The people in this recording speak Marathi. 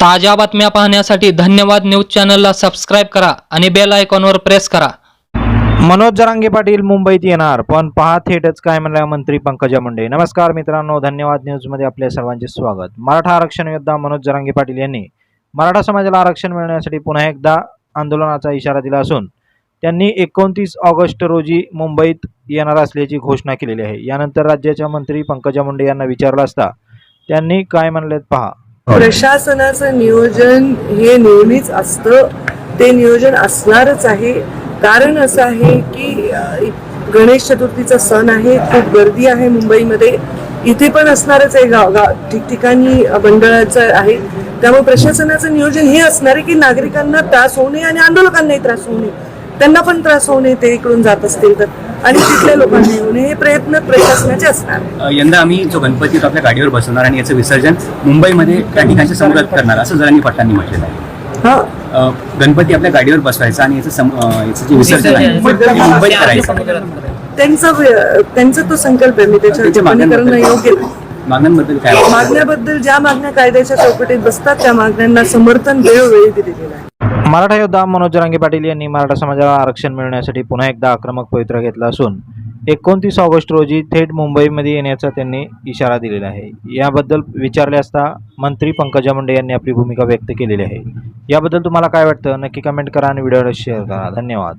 ताज्या बातम्या पाहण्यासाठी धन्यवाद न्यूज चॅनलला सबस्क्राईब करा आणि बेल आयकॉनवर प्रेस करा. मनोज जरांगे पाटील मुंबईत येणार पण पहा थेटच काय म्हणल्या मंत्री पंकजा मुंडे. नमस्कार मित्रांनो धन्यवाद न्यूजमध्ये आपल्या सर्वांचे स्वागत. मराठा आरक्षण योद्धा मनोज जरांगे पाटील यांनी मराठा समाजाला आरक्षण मिळण्यासाठी पुन्हा एकदा आंदोलनाचा इशारा दिला असून त्यांनी एकोणतीस ऑगस्ट रोजी मुंबईत येणार असल्याची घोषणा केलेली आहे. यानंतर राज्याच्या मंत्री पंकजा मुंडे यांना विचारलं असता त्यांनी काय म्हणलेत पहा. हो. प्रशासनाचं नियोजन हे नेहमीच असतं. ते नियोजन असणारच आहे. कारण असं आहे की गणेश चतुर्थीचा सण आहे खूप गर्दी आहे मुंबईमध्ये. इथे पण असणारच आहे गाव गाव ठिकठिकाणी मंडळाचं आहे. त्यामुळे प्रशासनाचं नियोजन हे असणार आहे की नागरिकांना त्रास होऊ नये आणि आंदोलकांनाही त्रास होऊ नये. त्यांना पण त्रास होऊ नये ते इकडून जात असतील तर. आणि तिथल्या लोकांना येऊ नये हे प्रयत्न प्रशासनाचे असणार. अ, यंदा आम्ही जो गणपती तो आपल्या गाडीवर बसवणार आणि याचं विसर्जन मुंबईमध्ये त्या ठिकाणच्या समुद्रात करणार असं जरांनी पाटलांनी म्हटलेलं आहे. हा. अ, गणपती आपल्या गाडीवर बसवायचा आणि याचं सम- अ, याचं जे विसर्जन आहे ते मुंबईत करायचं. त्यांचा वे- त्यांचा तो संकल्प आहे मी त्याच्या करणं मागण्यांबद्दल. योग्य नाही. मागण्यांबद्दल काय? वाटतं? मागण्याबद्दल ज्या मागण्या कायद्याच्या चौकटीत बसतात त्या मागण्यांना समर्थन वेळोवेळी दिलेलं आहे. मराठा योद्धा मनोज जरांगे पाटील यांनी मराठा समाजाला आरक्षण मिळण्यासाठी पुन्हा एकदा आक्रमक पवित्रा घेतला असून एकोणतीस ऑगस्ट रोजी थेट मुंबईमध्ये येण्याचा त्यांनी इशारा दिलेला आहे. याबद्दल विचारले असता मंत्री पंकजा मुंडे यांनी आपली भूमिका व्यक्त केलेली आहे. याबद्दल तुम्हाला काय वाटतं? नक्की कमेंट करा आणि व्हिडिओला शेअर करा. धन्यवाद.